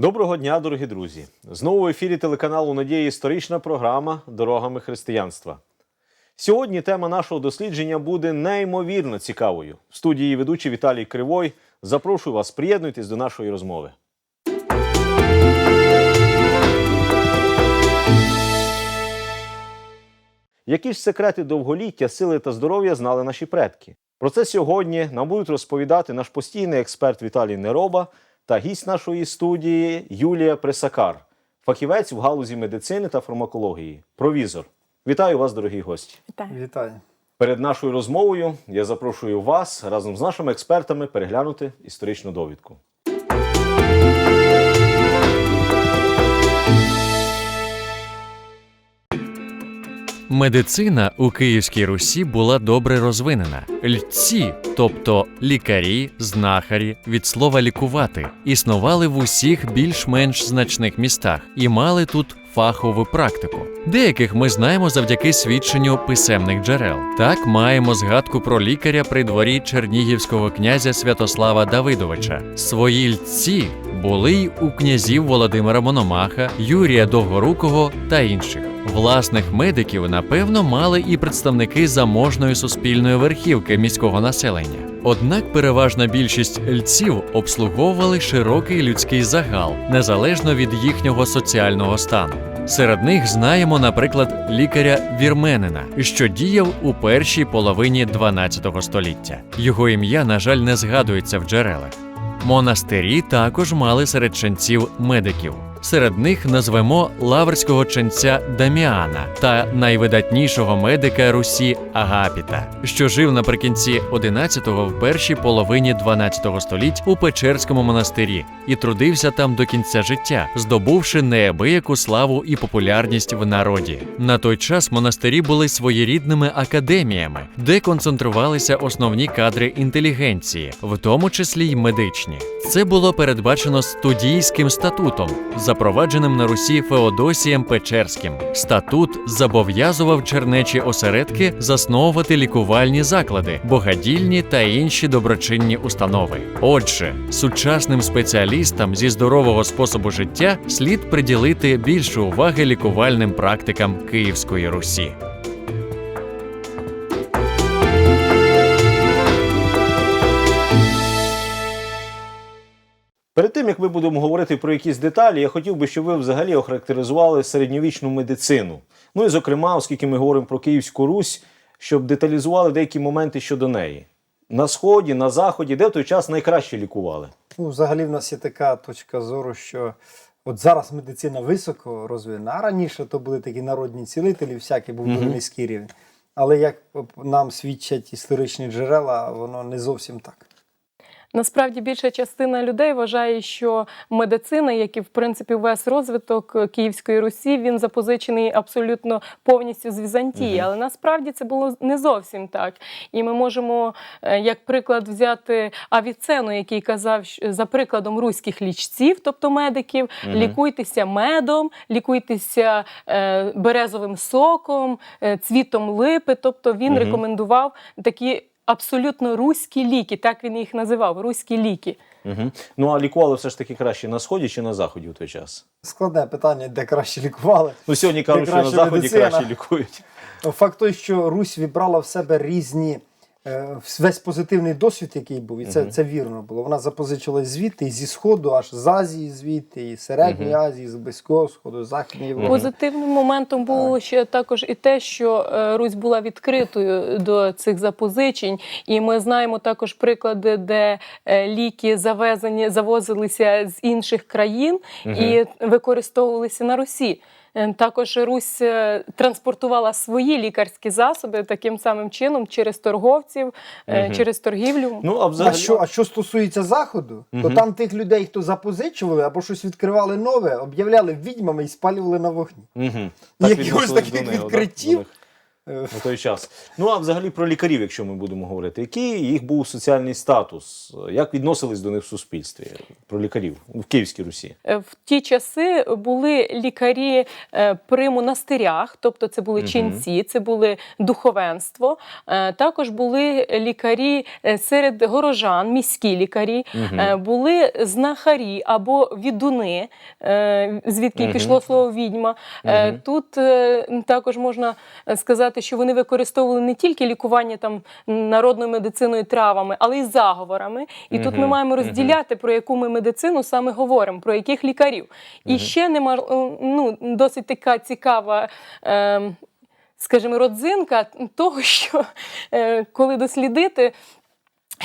Доброго дня, дорогі друзі! Знову в ефірі телеканалу Надія історична програма Дорогами християнства. Сьогодні тема нашого дослідження буде неймовірно цікавою. В студії ведучий Віталій Кривой. Запрошую вас, приєднуйтесь до нашої розмови. Які ж секрети довголіття, сили та здоров'я знали наші предки? Про це сьогодні нам будуть розповідати наш постійний експерт Віталій Нероба та гість нашої студії Юлія Пресакар, фахівець в галузі медицини та фармакології, провізор. Вітаю вас, дорогі гості. Вітаю. Вітаю. Перед нашою розмовою я запрошую вас разом з нашими експертами переглянути історичну довідку. Медицина у Київській Русі була добре розвинена. Льці, тобто лікарі, знахарі, від слова лікувати, існували в усіх більш-менш значних містах і мали тут фахову практику. Деяких ми знаємо завдяки свідченню писемних джерел. Так маємо згадку про лікаря при дворі чернігівського князя Святослава Давидовича. Свої льці були й у князів Володимира Мономаха, Юрія Довгорукого та інших. Власних медиків, напевно, мали і представники заможної суспільної верхівки міського населення. Однак переважна більшість льців обслуговували широкий людський загал, незалежно від їхнього соціального стану. Серед них знаємо, наприклад, лікаря вірменина, що діяв у першій половині 12 століття. Його ім'я, на жаль, не згадується в джерелах. Монастирі також мали серед ченців медиків. Серед них назвемо лаврського ченця Даміана та найвидатнішого медика Русі Агапіта, що жив наприкінці 11-го в першій половині 12 століть у Печерському монастирі і трудився там до кінця життя, здобувши неабияку славу і популярність в народі. На той час монастирі були своєрідними академіями, де концентрувалися основні кадри інтелігенції, в тому числі й медичні. Це було передбачено студійським статутом, запровадженим на Русі Феодосієм Печерським. Статут зобов'язував чернечі осередки засновувати лікувальні заклади, богадільні та інші доброчинні установи. Отже, сучасним спеціалістам зі здорового способу життя слід приділити більше уваги лікувальним практикам Київської Русі. Перед тим як ми будемо говорити про якісь деталі, я хотів би, щоб ви взагалі охарактеризували середньовічну медицину. Ну і зокрема, оскільки ми говоримо про Київську Русь, щоб деталізували деякі моменти щодо неї. На сході, на заході, де в той час найкраще лікували. Ну, взагалі, в нас є така точка зору, що от зараз медицина високо розвинена, а раніше то були такі народні цілителі, всякі був дуже низький рівень. Але як нам свідчать історичні джерела, воно не зовсім так. Насправді більша частина людей вважає, що медицина, як і в принципі весь розвиток Київської Русі, він запозичений абсолютно повністю з Візантії. Але насправді це було не зовсім так. І ми можемо е, як приклад взяти Авіцену, який казав за прикладом руських лічців, тобто медиків, лікуйтеся медом, лікуйтеся е, березовим соком, е, цвітом липи. Тобто він рекомендував такі. Абсолютно руські ліки, так він їх називав руські ліки. Угу. Ну а лікували все ж таки краще на сході чи на заході у той час? Складне питання, де краще лікували. Ну сьогодні кажуть, що на заході медицина. краще лікують. Факт той, що Русь вібрала в себе різні. Е, Весь позитивний досвід, який був, і це, це вірно було. Вона запозичилась звідти, і зі Сходу, аж з Азії, звідти, і з Середньої. Азії, з Близького Сходу, з Західної Європи. Позитивним моментом було ще також і те, що е, Русь була відкритою до цих запозичень, і ми знаємо також приклади, де е, ліки завезені, завозилися з інших країн і використовувалися на Русі. Е, Також Русь е, транспортувала свої лікарські засоби таким самим чином через торговців, угу. Через торгівлю. Ну, а А що, а що стосується заходу, то там тих людей, хто запозичували або щось відкривали нове, об'являли відьмами і спалювали на вогні. Угу. Якихось таких відкриттів на той час. Ну а взагалі про лікарів, якщо ми будемо говорити, який їх був соціальний статус, як відносились до них в суспільстві? Про лікарів в Київській Русі. Е, В ті часи були лікарі е, при монастирях, тобто це були ченці, це були духовенство. Е, Також були лікарі серед горожан, міські лікарі, були знахарі або відуни, звідки пішло слово відьма. Тут також можна сказати, що вони використовували не тільки лікування там народною медициною травами, але й заговорами. І тут ми маємо розділяти, про яку ми медицину саме говоримо, про яких лікарів. І Мгм. ще нема ну, досить така цікава. Е, Скажімо, родзинка того, що е, коли дослідити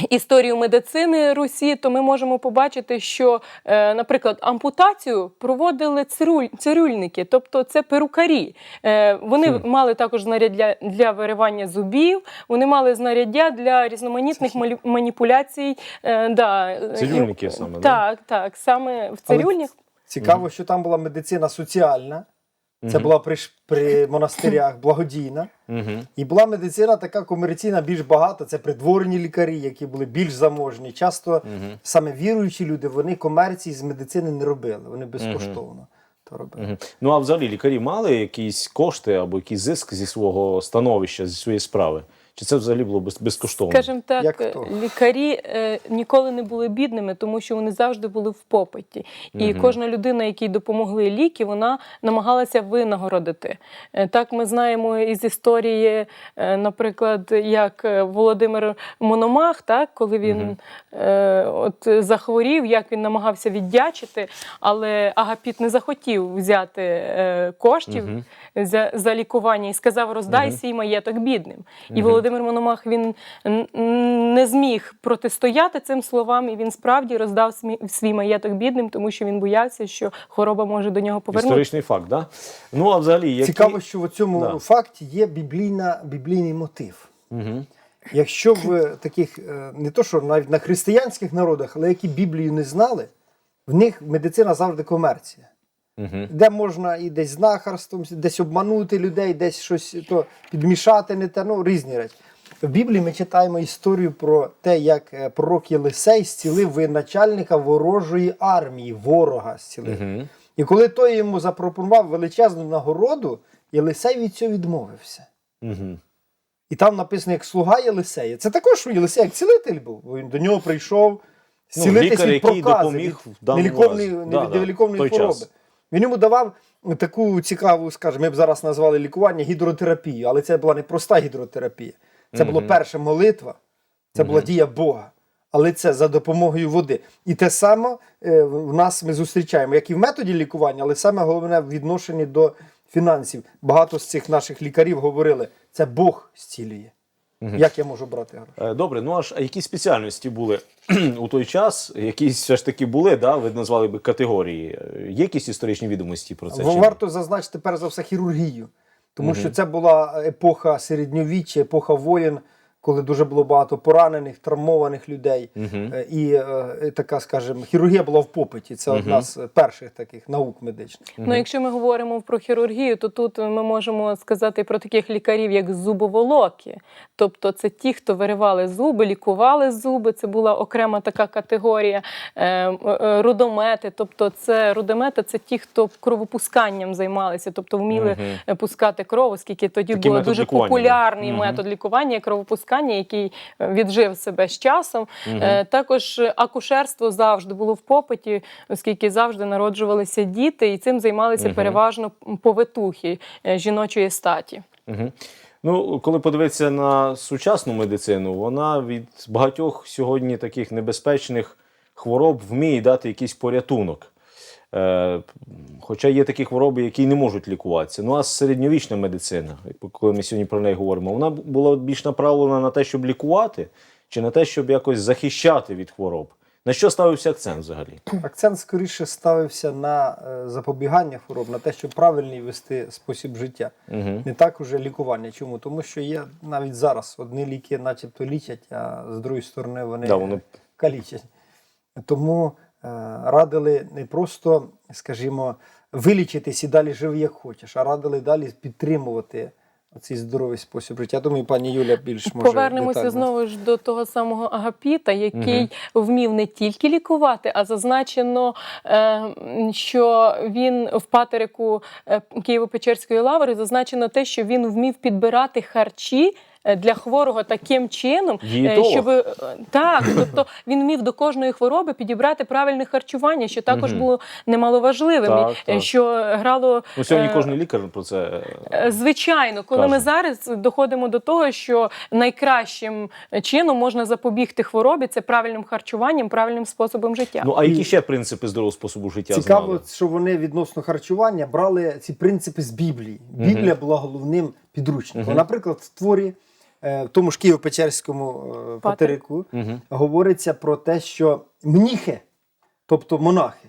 історію медицини Русі, то ми можемо побачити, що, е, наприклад, ампутацію проводили цируль, цирюльники, тобто це перукарі. Е, вони Хм. мали також знаряддя для виривання зубів, вони мали знаряддя для різноманітних маніпуляцій. Е, да, Цирюльники саме, да? Так, так, саме в Але цирюльник. Цікаво, що там була медицина соціальна, це була при, при монастирях благодійна. І була медицина така комерційна, більш багата. Це придворні лікарі, які були більш заможні. Часто саме віруючі люди вони комерції з медицини не робили, вони безкоштовно то робили. Ну а взагалі лікарі мали якісь кошти або якийсь зиск зі свого становища, зі своєї справи? Чи це взагалі було безкоштовно? Скажімо так, Як лікарі е, ніколи не були бідними, тому що вони завжди були в попиті. І Мгм. кожна людина, якій допомогли ліки, вона намагалася винагородити. Е, так ми знаємо із історії, е, наприклад, як е, Володимир Мономах, так, коли він Мгм. е, от, захворів, як він намагався віддячити, але Агапіт не захотів взяти е, коштів Мгм. за, за лікування і сказав: роздай Мгм. свій маєток бідним. І Мгм. Володимир Мономах він не зміг протистояти цим словам, і він справді роздав свій маєток бідним, тому що він боявся, що хвороба може до нього повернутися. Історичний факт, да? Ну а взагалі, які... Цікаво, що в цьому Да. факті є біблійна, біблійний мотив. Мгм. Якщо в таких, е, не то що навіть на християнських народах, але які Біблію не знали, в них медицина завжди комерція. Мгм. Де можна і десь знахарством, десь обманути людей, десь щось то підмішати не те, ну різні речі. В Біблії ми читаємо історію про те, як е, пророк Єлисей зцілив воєначальника ворожої армії, ворога зцілив. Мгм. І коли той йому запропонував величезну нагороду, Єлисей від цього відмовився. Мгм. І там написано як слуга Єлисея. Це також Єлисей як цілитель був. бо Він до нього прийшов Ну, зцілитись лікар, від який прокази, допоміг від в даному невіліковної, разі. Да, да, хвороби. час. Він йому давав таку цікаву, скажімо, ми б зараз назвали лікування гідротерапію, але це була не проста гідротерапія. Це була перша молитва, це була дія Бога. Але це за допомогою води. І те саме е, в нас ми зустрічаємо, як і в методі лікування, але саме головне в відношенні до фінансів. Багато з цих наших лікарів говорили, це Бог зцілює. Мгм. Як я можу брати гроші? Е, Добре, ну аж а які спеціальності були у той час? Якісь все ж таки були, да? ви назвали би категорії. Е, Є якісь історичні відомості про це? чи? Варто зазначити перш за все хірургію, тому угу. що це була епоха середньовіччя, епоха воєн, коли дуже було багато поранених, травмованих людей. Е, І е, така, скажімо, хірургія була в попиті. Це одна з перших таких наук медичних. Ну, якщо ми говоримо про хірургію, то тут ми можемо сказати про таких лікарів, як зубоволоки. Тобто, це ті, хто виривали зуби, лікували зуби. Це була окрема така категорія Е, е, рудомети. Тобто, це рудомети це ті, хто кровопусканням займалися, тобто вміли е, пускати кров, оскільки тоді був дуже популярний Мгм. метод лікування і кровопускання, який е, віджив себе з часом. Е, Також акушерство завжди було в попиті, оскільки завжди народжувалися діти, і цим займалися Мгм. переважно повитухи е, жіночої статі. Мгм. Ну, коли подивитися на сучасну медицину, вона від багатьох сьогодні таких небезпечних хвороб вміє дати якийсь порятунок. Е, хоча є такі хвороби, які не можуть лікуватися. Ну а середньовічна медицина, коли ми сьогодні про неї говоримо, вона була більш направлена на те, щоб лікувати, чи на те, щоб якось захищати від хвороб. На що ставився акцент взагалі? Акцент скоріше ставився на е, запобігання хвороб, на те, щоб правильний вести спосіб життя. Угу. Не так уже лікування. Чому? Тому що є навіть зараз одні ліки, начебто лічать, а з другої сторони вони Да, воно- калічать. Тому радили не просто, скажімо, вилічитись і далі жив як хочеш, а радили далі підтримувати цей здоровий спосіб життя. Я думаю, пані Юля більш може Повернемося детально. знову ж до того самого Агапіта, який вмів не тільки лікувати, а зазначено, е, що він в патерику е, Києво-Печерської лаври зазначено те, що він вмів підбирати харчі. Е, Для хворого таким чином, е, Дієтолог. щоб е, так, тобто він вмів до кожної хвороби підібрати правильне харчування, що також було немаловажливим, Так, е, так. що грало Ну, сьогодні е, кожен лікар про це. е, Е, Звичайно, коли ми зараз доходимо до того, що найкращим чином можна запобігти хворобі, це правильним харчуванням, правильним способом життя. Ну, а які ще принципи здорового способу життя Цікаво, знали? що вони відносно харчування брали ці принципи з Біблії. Біблія була головним підручником. Наприклад, в творі е, в тому ж Києво-Печерському е, патерику Мгм. говориться про те, що мніхи, тобто монахи,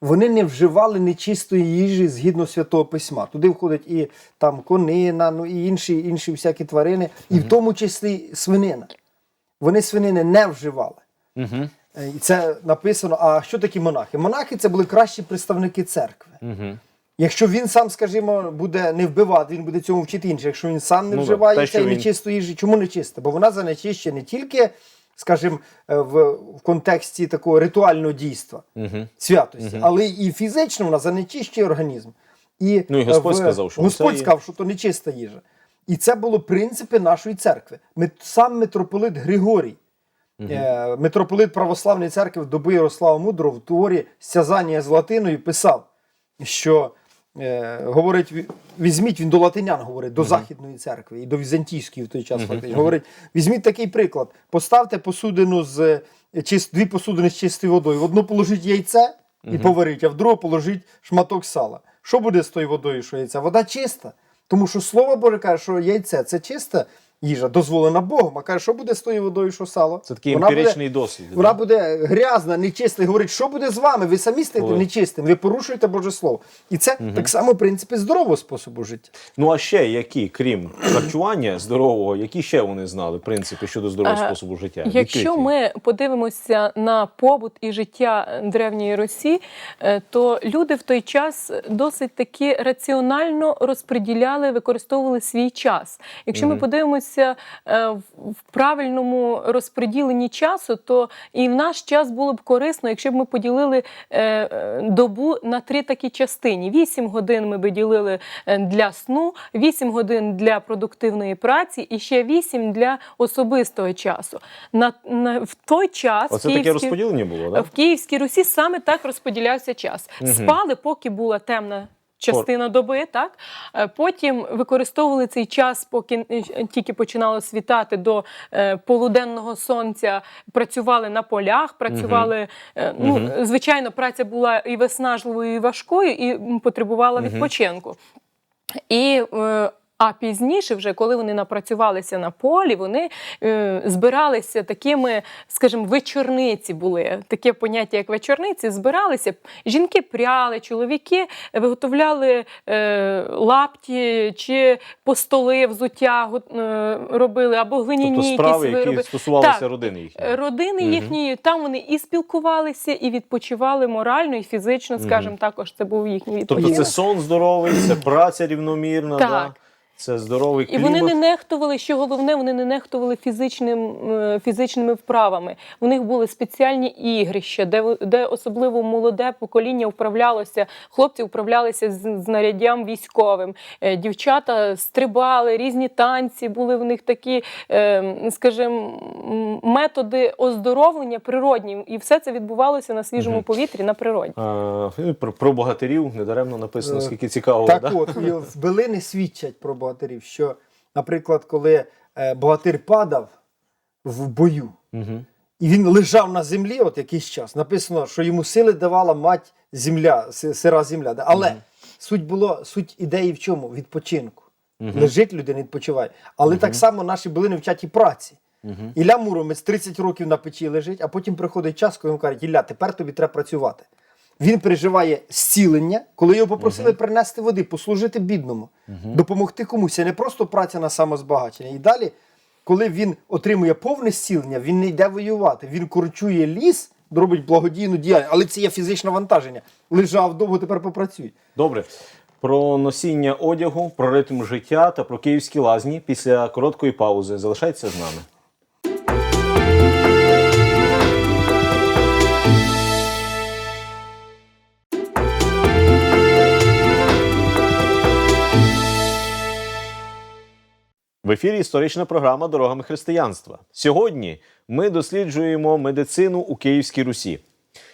вони не вживали нечистої їжі згідно святого письма. Туди входить і там конина, ну і інші, інші всякі тварини, і в тому числі свинина. Вони свинини не вживали. Е, І це написано. А що такі монахи? Монахи це були кращі представники церкви. Мгм. Якщо він сам, скажімо, буде не вбивати, він буде цьому вчити інших. Якщо він сам не Ну, вживає те, цієї нечистої їжі, чому нечиста? Бо вона занечищує не тільки, скажімо, е, в, в контексті такого ритуального дійства, Мгм. святості, але і фізично вона занечищує організм. І, Ну, і Господь е, в- сказав, що Господь це сказав, що то нечиста їжа. І це було принципи нашої церкви. Сам митрополит Григорій, е, митрополит Православної церкви доби Ярослава Мудрого в творі Стязання з латиною писав, що е, говорить, візьміть, він до латинян говорить, до Західної церкви і до Візантійської в той час фактично. Говорить, візьміть такий приклад, поставте посудину з е, чист, дві посудини з чистою водою. В одну положіть яйце і поварить, а в другу положіть шматок сала. Що буде з тою водою, що яйця? Вода чиста. Тому що Слово Боже каже, що яйце це чиста їжа, дозволена Богом. А каже, що буде з тою водою, що сало? Це такий Вона буде- досвід. вона буде грязна, нечиста. І говорить, що буде з вами? Ви самі стаєте Ой. нечистим, ви порушуєте Боже Слово. І це так само принципи здорового способу життя. Ну а ще які, крім харчування здорового, які ще вони знали принципи щодо здорового Е, способу життя? Якщо Відкриті. ми подивимося на побут і життя древньої Русі, е, то люди в той час досить таки раціонально розподіляли, використовували свій час. Якщо ми подивимося е, в правильному розподіленні часу, то і в наш час було б корисно, якщо б ми поділили е, е, добу на три такі частини: 8 годин ми би ділили для сну, 8 годин для продуктивної праці і ще 8 для особистого часу. На, на в той час Оце таке розподілення було, так? в Київській Русі саме так розподілявся час. Спали, поки була темна. Частина доби, так Е, потім використовували цей час, поки е, тільки починало світати до е, полуденного сонця. Працювали на полях, працювали. Ну, звичайно, праця була і виснажливою, і важкою, і потребувала відпочинку. І е, а пізніше, вже коли вони напрацювалися на полі, вони е, збиралися такими, скажімо, вечорниці були таке поняття, як вечорниці, збиралися. Жінки пряли, чоловіки виготовляли е, лапті чи постоли, взуття е, робили, або глиняні Тобто справи, якісь які вироби. стосувалися Так. родини їхньої. Е, Родини їхні, там вони і спілкувалися, і відпочивали морально, і фізично, скажімо, також це був їхній Тобто це сон здоровий, це праця рівномірна, Так. да? Це здоровий І вони не нехтували, що головне, вони не нехтували фізичним, е, фізичними вправами. У них були спеціальні ігрища, де, ви- де особливо молоде покоління вправлялося, хлопці вправлялися з знаряддям військовим. Е, Дівчата стрибали, різні танці, були в них такі, е, скажімо, методи оздоровлення природні. І все це відбувалося на свіжому повітрі на природі. А, про, про богатирів недаремно написано, скільки цікавого. Так да? от, і в Белини свідчать про богатирів, що, наприклад, коли е, богатир падав в бою, Мгм. і він лежав на землі от якийсь час, написано, що йому сили давала мать земля, сира земля. Але суть було, суть ідеї в чому? Відпочинку. Лежить людина, відпочиває. Але так само наші билини вчать і праці. Ілля Муромець 30 років на печі лежить, а потім приходить час, коли йому кажуть, Ілля, тепер тобі треба працювати. Він переживає зцілення, коли його попросили принести води, послужити бідному, допомогти комусь. Це не просто праця на самозбагачення. І далі, коли він отримує повне зцілення, він не йде воювати, він корчує ліс, робить благодійну діяльність, але це є фізичне вантаження. Лежав довго, тепер попрацюй. Добре. про носіння одягу, про ритм життя та про київські лазні після короткої паузи. Залишайтеся з нами. В ефірі історична програма Дорогами християнства. Сьогодні ми досліджуємо медицину у Київській Русі.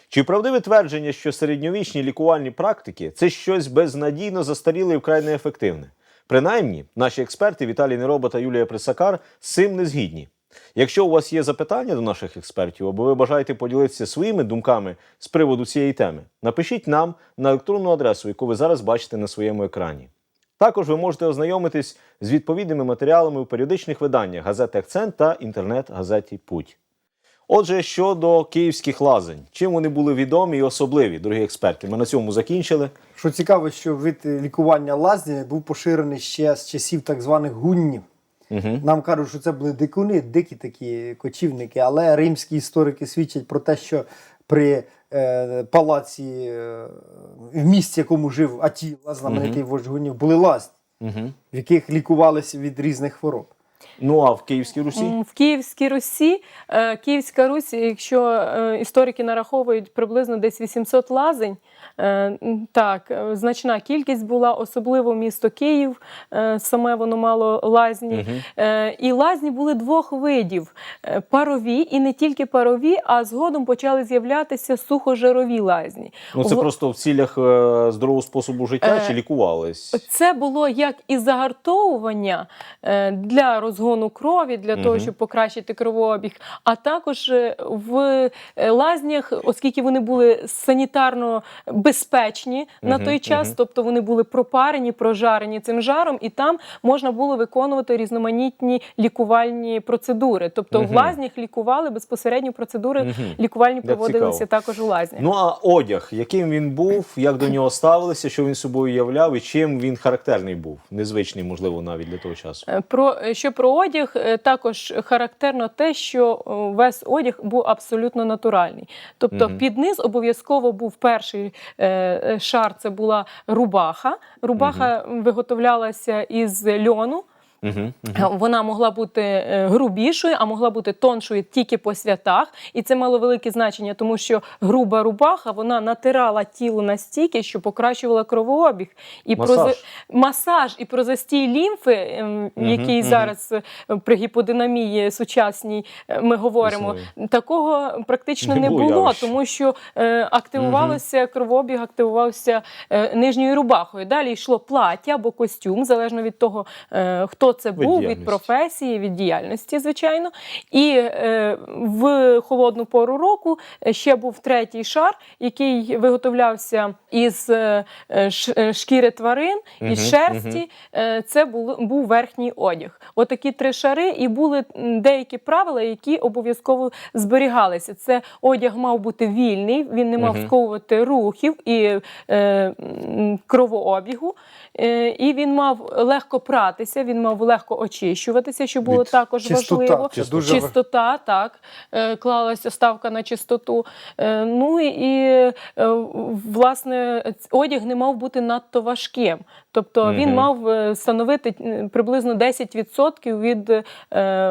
Чи правдиве твердження, що середньовічні лікувальні практики це щось безнадійно застаріле і вкрай неефективне? Принаймні, наші експерти Віталій Нероба та Юлія Присакар з цим не згідні. Якщо у вас є запитання до наших експертів, або ви бажаєте поділитися своїми думками з приводу цієї теми, напишіть нам на електронну адресу, яку ви зараз бачите на своєму екрані. Також ви можете ознайомитись з відповідними матеріалами у періодичних виданнях газети Акцент та інтернет-газеті Путь. Отже, щодо київських лазень, чим вони були відомі і особливі, дорогі експерти, ми на цьому закінчили. Що цікаво, що вид лікування лазнями був поширений ще з часів так званих гуннів. Угу. Нам кажуть, що це були дикуни, дикі такі кочівники, але римські історики свідчать про те, що при е, палаці, е, в місті, якому жив Атіла, знаменитий вождь гунів, були лазні, Угу. в яких лікувалися від різних хвороб. Ну а в Київській Русі? В Київській Русі, е, Київська Русь, якщо е, історики нараховують приблизно десь 800 лазень, е, так, значна кількість була, особливо місто Київ, саме воно мало лазні. Е, І лазні були двох видів: парові, і не тільки парові, а згодом почали з'являтися сухожирові лазні. Ну це В- просто в цілях здорового способу життя Е, чи лікувались? Це було як і загартовування для розгону крові, для того, щоб покращити кровообіг, а також е, в е, лазнях, оскільки вони були санітарно безпечні на той час, мгм. тобто вони були пропарені, прожарені цим жаром, і там можна було виконувати різноманітні лікувальні процедури. Тобто в лазнях лікували безпосередньо процедури Мгм. лікувальні Як проводилися цікаво. також у лазнях. Ну а одяг, яким він був, як до нього ставилися, що він собою являв і чим він характерний був? Незвичний, можливо, навіть для того часу. Е, Про що про одяг е, також характерно те, що е, весь одяг був абсолютно натуральний. Тобто угу. під низ обов'язково був перший е, шар, це була рубаха. Рубаха виготовлялася із льону. Угу. Вона могла бути е, грубішою, а могла бути тоншою тільки по святах. І це мало велике значення, тому що груба рубаха вона натирала тіло настільки, що покращувала кровообіг. І Масаж. за- масаж і про застій лімфи, ем, який мгм. зараз е, при гіподинамії сучасній ми говоримо. Існує. Такого практично Не не, було тому що е, активувалося кровообіг, активувався е, нижньою рубахою. Далі йшло плаття або костюм, залежно від того, е, хто це був, від діяльності. професії, від діяльності, звичайно. І е, в холодну пору року е, ще був третій шар, який виготовлявся із е, е, ш- шкіри тварин, із шерсті. Е, Це був, був верхній одяг. Отакі три шари, і були деякі правила, які обов'язково зберігалися. Це одяг мав бути вільний, він не мав Мгм. сковувати рухів і е, кровообігу. Е, і він мав легко пратися, він мав легко очищуватися, що було Від- також Чистота. важливо. Важ- Чистота, так, е, клалася ставка на чистоту. Е, Ну і е, власне одяг не мав бути надто важким. Тобто він Мгм. мав становити приблизно 10% від е,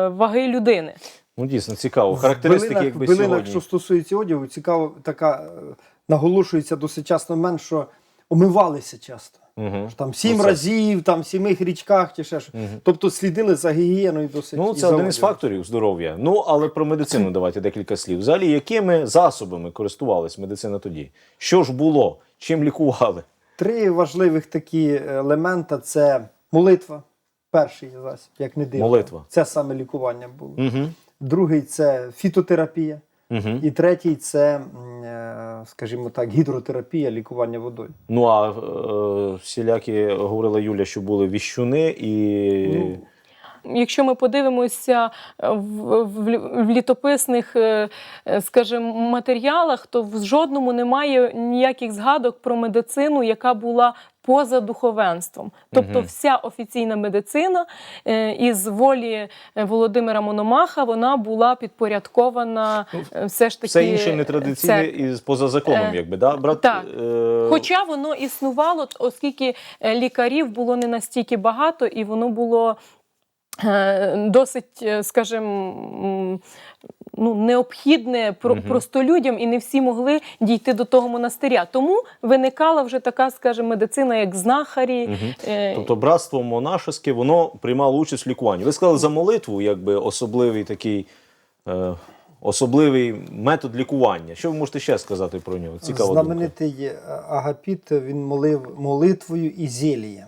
ваги людини. Ну дійсно цікаво. Характеристики, в якби в билинах, що стосується одягу, цікаво, така наголошується досить часто момент, що омивалися часто. Угу. Що Там сім Ну, разів, там в сімих річках чи ще що. Мгм. Тобто слідили за гігієною досить. Ну, і це за один із одягом. факторів здоров'я. Ну, але про медицину давайте декілька слів. Взагалі, якими засобами користувалась медицина тоді? Що ж було? Чим лікували? Три важливих такі елемента це молитва. Перший засіб, як не дивно. Молитва. Це саме лікування було. Угу. Другий це фітотерапія. Угу. І третій це, м, скажімо так, гідротерапія, лікування водою. Ну а е, всілякі говорила Юля, що були віщуни і Ну, Якщо ми подивимося е, в, в, в літописних, е, е, скажімо, матеріалах, то в жодному немає ніяких згадок про медицину, яка була поза духовенством. Тобто, Мгм. вся офіційна медицина із волі Володимира Мономаха вона була підпорядкована е, все ж таки. Все інше нетрадиційне і поза законом, якби, да? брат? так. е, Хоча воно існувало, оскільки лікарів було не настільки багато, і воно було досить, е, скажімо, ну, необхідне про, Мгм. просто людям, і не всі могли дійти до того монастиря. Тому виникала вже така, скажімо, медицина, як знахарі. Е, Тобто братство монашеське, воно приймало участь в лікуванні. Ви сказали за молитву, якби особливий такий е, особливий метод лікування. Що ви можете ще сказати про нього? Цікаво. Знаменитий е, Агапіт він молив молитвою і зілієм.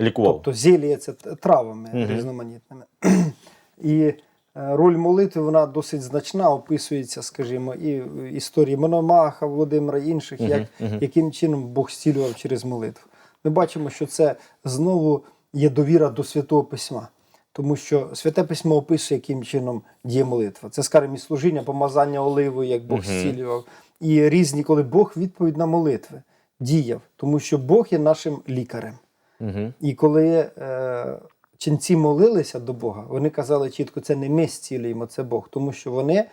Лікував. Тобто зілія це травами Мгм. різноманітними. І е, роль молитви вона досить значна, описується, скажімо, і в історії Мономаха, Володимира і інших, як, мгм. яким чином Бог зцілював через молитву. Ми бачимо, що це знову є довіра до Святого Письма. Тому що Святе Письмо описує, яким чином діє молитва. Це, скажімо, і служіння, помазання оливою, як Бог Мгм. зцілював, і різні, коли Бог відповідь на молитви діяв, тому що Бог є нашим лікарем. Угу. І коли е, ченці молилися до Бога, вони казали чітко, це не ми зцілюємо, це Бог, тому що вони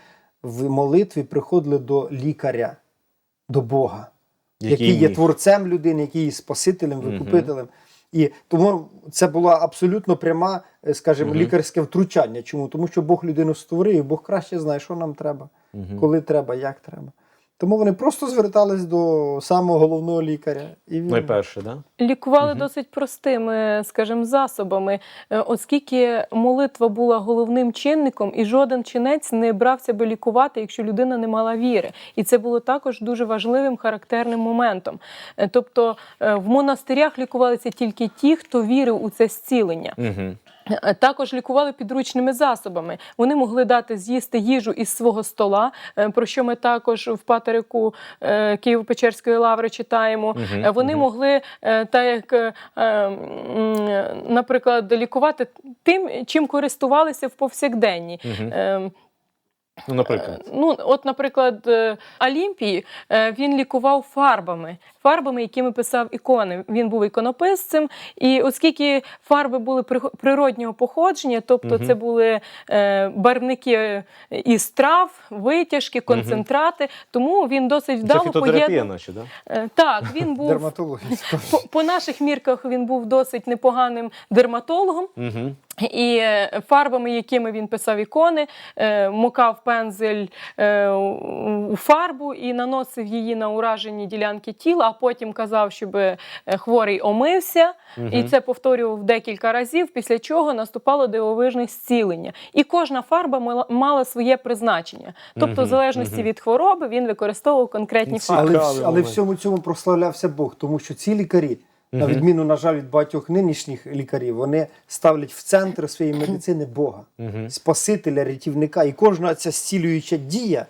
в молитві приходили до лікаря, до Бога, який, є творцем людини, який є спасителем, викупителем. І тому це було абсолютно пряма, е, скажімо, Мгм. лікарське втручання. Чому? Тому що Бог людину створив, і Бог краще знає, що нам треба, Мгм. коли треба, як треба. Тому вони просто звертались до самого головного лікаря. І він... Найперше, да? Лікували Мгм. досить простими, скажімо, засобами, е, оскільки молитва була головним чинником, і жоден чинець не брався би лікувати, якщо людина не мала віри. І це було також дуже важливим характерним моментом. Е, Тобто е, в монастирях лікувалися тільки ті, хто вірив у це зцілення. Угу. Е, Також лікували підручними засобами. Вони могли дати з'їсти їжу із свого стола, е, про що ми також в патерику е, Києво-Печерської лаври читаємо. Е, Вони угу. могли, так як, наприклад, лікувати тим, чим користувалися в повсякденні. Угу. Е, Ну, наприклад. Ну, от, наприклад, е, Олімпій е, він лікував фарбами, фарбами, якими писав ікони. Він був іконописцем. І оскільки фарби були природнього походження, тобто Мгм. це були е, барвники із трав, витяжки, концентрати, тому він досить вдало поєднав. наче, да? Е, Так, він був по, по наших мірках він був досить непоганим дерматологом. Угу. І е, фарбами, якими він писав ікони, е, мокав пензель е, у фарбу і наносив її на уражені ділянки тіла, а потім казав, щоб хворий омився. І це повторював декілька разів, після чого наступало дивовижне зцілення. І кожна фарба мала, своє призначення. Тобто, в залежності мгм. від хвороби, він використовував конкретні фарби. Але, але в всьому цьому прославлявся Бог, тому що ці лікарі, на відміну, на жаль, від багатьох нинішніх лікарів, вони ставлять в центр своєї медицини Бога, Угу. Спасителя, рятівника. І кожна ця зцілююча дія,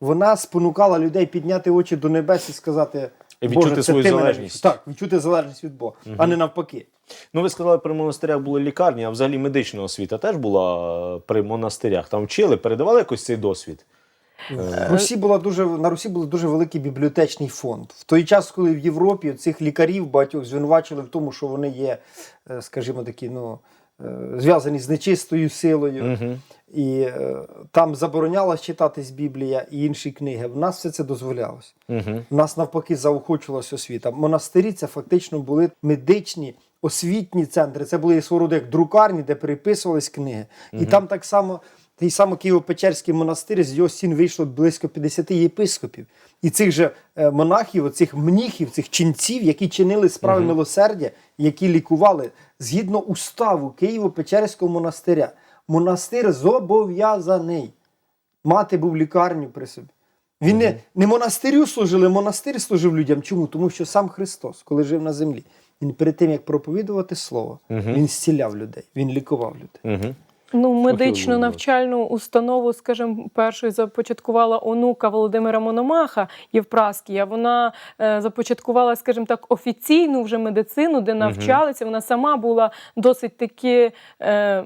вона спонукала людей підняти очі до небес і сказати. І відчути Боже, свою мене залежність. Так, відчути залежність від Бога, а не навпаки. Ну, ви сказали, при монастирях були лікарні, а взагалі медична освіта теж була е, при монастирях. Там вчили, передавали якось цей досвід. В Русі була дуже на Русі був дуже великий бібліотечний фонд. В той час, коли в Європі цих лікарів багатьох звинувачили в тому, що вони є, е, скажімо, такі, ну е, зв'язані з нечистою силою, Угу. і е, там заборонялось читатись Біблія і інші книги. В нас все це дозволялось. Угу. В нас навпаки заохочувалась освіта. Монастирі це фактично були медичні. Освітні центри, це були свого роду як друкарні, де переписувались книги. І там так само, той самий Києво-Печерський монастир, з його стін вийшло близько 50 єпископів. І цих же е, монахів, цих мніхів, цих ченців, які чинили справи милосердя, які лікували згідно уставу Києво-Печерського монастиря. Монастир зобов'язаний мати був лікарню при собі. Він не, не монастирю служили, монастир служив людям. Чому? Тому що сам Христос, коли жив на землі, він перед тим, як проповідувати Слово, він зціляв людей, він лікував людей. Ну, медичну навчальну установу, скажімо, першою започаткувала онука Володимира Мономаха Євпраскія. Вона е, започаткувала, скажімо так, офіційну вже медицину, де навчалися. Вона сама була досить таки е,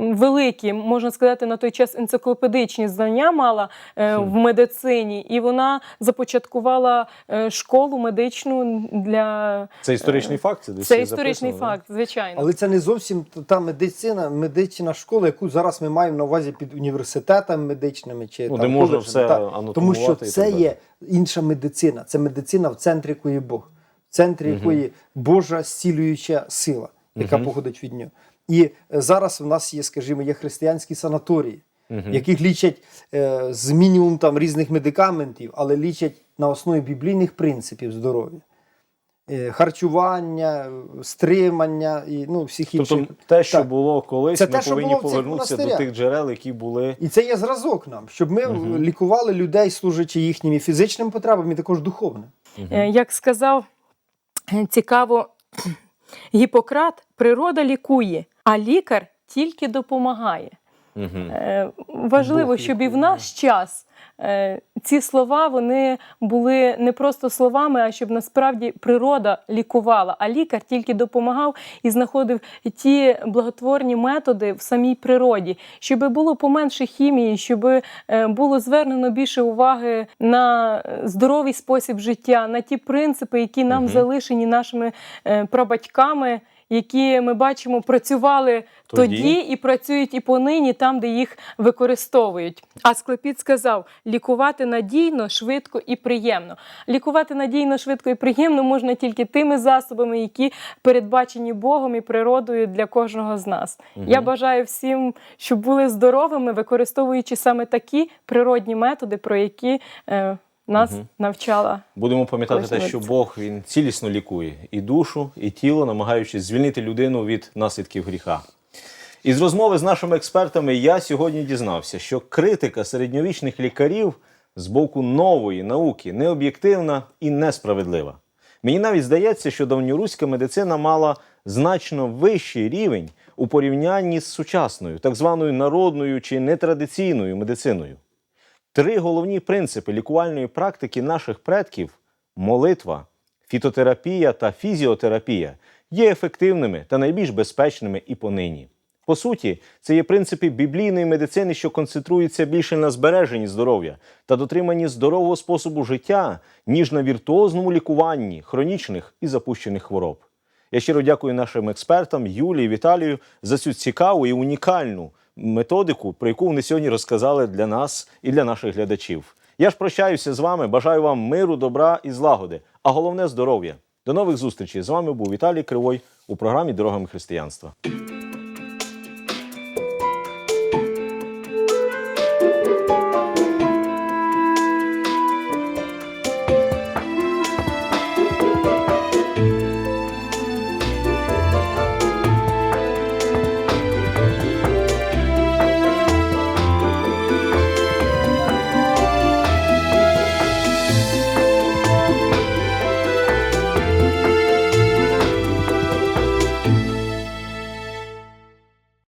великі, можна сказати, на той час енциклопедичні знання мала е, в медицині, і вона започаткувала е, школу медичну для Це історичний факт. Це, десь це історичний записано, да? факт, звичайно. Але це не зовсім та медицина, медична школа, яку зараз ми маємо на увазі під університетами медичними чи Ну, там, де можна все так. Тому що це є інша медицина. Це медицина, в центрі якої Бог, в центрі якої Божа зцілююча сила, яка походить від нього. І е, зараз в нас є, скажімо, є християнські санаторії, в яких лічать е, з мінімум там різних медикаментів, але лічать на основі біблійних принципів здоров'я. Е, Харчування, е, стримання і ну, всіх інших. Тобто те, що Так. було колись, Це ми те, що повинні було повернутися до тих джерел, які були. І це є зразок нам, щоб ми лікували людей, служачи їхнім і фізичним потребам, і також духовним. Е, Як сказав цікаво Гіппократ, природа лікує, а лікар тільки допомагає. Е, Важливо, Бог щоб і в наш час е, ці слова вони були не просто словами, а щоб насправді природа лікувала, а лікар тільки допомагав і знаходив ті благотворні методи в самій природі, щоб було поменше хімії, щоб е, було звернено більше уваги на здоровий спосіб життя, на ті принципи, які нам Мгм. залишені нашими прабатьками. Які ми бачимо, працювали Тоді. тоді і працюють і понині там, де їх використовують. А Склепіт сказав: лікувати надійно, швидко і приємно. Лікувати надійно, швидко і приємно можна тільки тими засобами, які передбачені Богом і природою для кожного з нас. Я бажаю всім, щоб були здоровими, використовуючи саме такі природні методи, про які е, нас навчала. Будемо пам'ятати те, що. Бог він цілісно лікує і душу, і тіло, намагаючись звільнити людину від наслідків гріха. Із розмови з нашими експертами я сьогодні дізнався, що критика середньовічних лікарів з боку нової науки необ'єктивна і несправедлива. Мені навіть здається, що давньоруська медицина мала значно вищий рівень у порівнянні з сучасною, так званою народною чи нетрадиційною медициною. Три головні принципи лікувальної практики наших предків молитва, фітотерапія та фізіотерапія є ефективними та найбільш безпечними і понині. По суті, це є принципи біблійної медицини, що концентруються більше на збереженні здоров'я та дотриманні здорового способу життя, ніж на віртуозному лікуванні хронічних і запущених хвороб. Я щиро дякую нашим експертам Юлії Віталію за цю цікаву і унікальну методику, про яку вони сьогодні розказали для нас і для наших глядачів. Я ж прощаюся з вами, бажаю вам миру, добра і злагоди, а головне здоров'я. До нових зустрічей. З вами був Віталій Кривой у програмі Дорогами християнства.